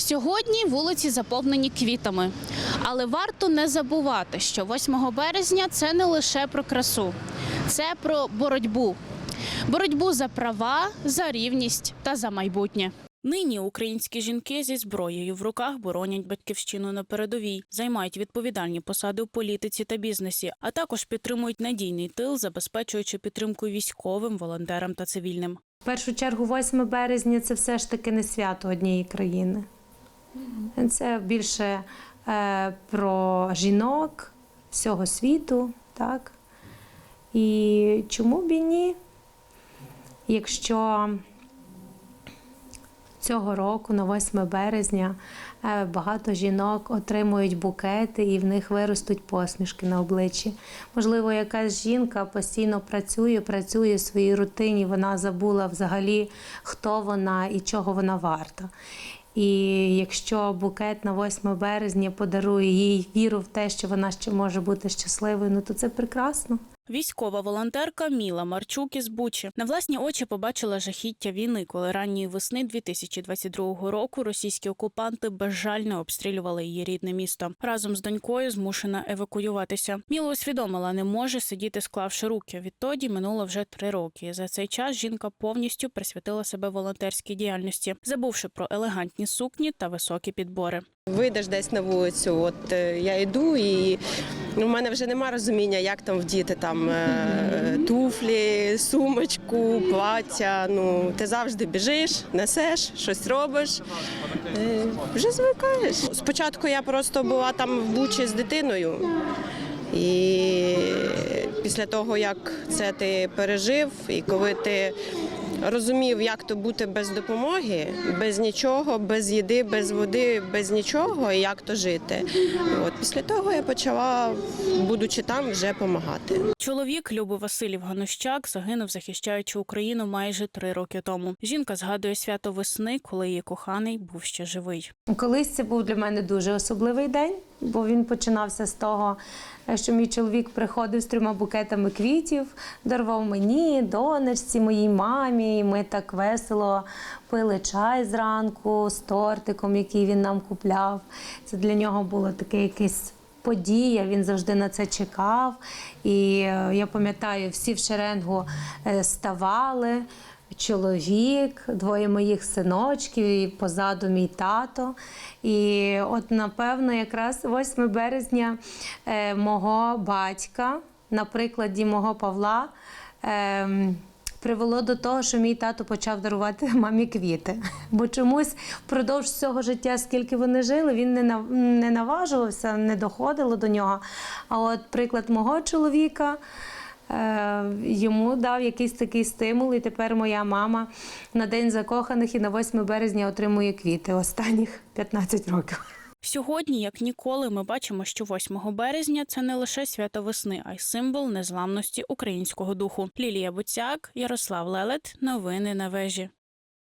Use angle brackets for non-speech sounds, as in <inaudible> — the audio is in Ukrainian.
Сьогодні вулиці заповнені квітами, але варто не забувати, що 8 березня це не лише про красу, це про боротьбу. Боротьбу за права, за рівність та за майбутнє. Нині українські жінки зі зброєю в руках боронять батьківщину на передовій, займають відповідальні посади у політиці та бізнесі, а також підтримують надійний тил, забезпечуючи підтримку військовим, волонтерам та цивільним. В першу чергу, 8 березня це все ж таки не свято однієї країни. Це більше е, про жінок всього світу, так? І чому б і ні? Якщо цього року, на 8 березня, е, багато жінок отримують букети і в них виростуть посмішки на обличчі. Можливо, якась жінка постійно працює, працює в своїй рутині, вона забула взагалі, хто вона і чого вона варта. І якщо букет на 8 березня подарує їй віру в те, що вона ще може бути щасливою, ну то це прекрасно. Військова волонтерка Міла Марчук із Бучі на власні очі побачила жахіття війни, коли ранньої весни 2022 року російські окупанти безжально обстрілювали її рідне місто. Разом з донькою змушена евакуюватися. Міла усвідомила, не може сидіти, склавши руки. Відтоді минуло вже три роки. За цей час жінка повністю присвятила себе волонтерській діяльності, забувши про елегантні сукні та високі підбори. Вийдеш десь на вулицю, от е, я йду, і у мене вже нема розуміння, як там вдіти там е, туфлі, сумочку, плаття. Ну ти завжди біжиш, несеш, щось робиш. Е, Вже звикаєш. Спочатку я просто була там в Бучі з дитиною. І після того, як це ти пережив, і коли ти розумів, як то бути без допомоги, без нічого, без їди, без води, без нічого, і як то жити. От після того я почала, будучи там, вже допомагати. Чоловік Люби Василів Ганущак загинув, захищаючи Україну майже три роки тому. Жінка згадує свято весни, коли її коханий був ще живий. Колись це був для мене дуже особливий день, бо він починався з того, е, що мій чоловік приходив з трьома букетами квітів, дарував мені, донечці, моїй мамі. І ми так весело пили чай зранку з тортиком, який він нам купляв. Це для нього було таке якесь. Подія, він завжди на це чекав. І е, я пам'ятаю, всі в шеренгу е, ставали чоловік, двоє моїх синочків, і позаду мій тато. І от, напевно, якраз 8 березня е, мого батька, на прикладі мого Павла, е, привело до того, що мій тато почав дарувати <laughs> мамі квіти. Бо чомусь впродовж всього життя, скільки вони жили, він не, не наважувався, не доходило до нього. А от приклад мого чоловіка. Е, Йому дав якийсь такий стимул, і тепер моя мама на день закоханих і на 8 березня отримує квіти останніх 15 років. Сьогодні, як ніколи, ми бачимо, що 8 березня це не лише свято весни, а й символ незламності українського духу. Лілія Буцяк, Ярослав Лелет. Новини на вежі.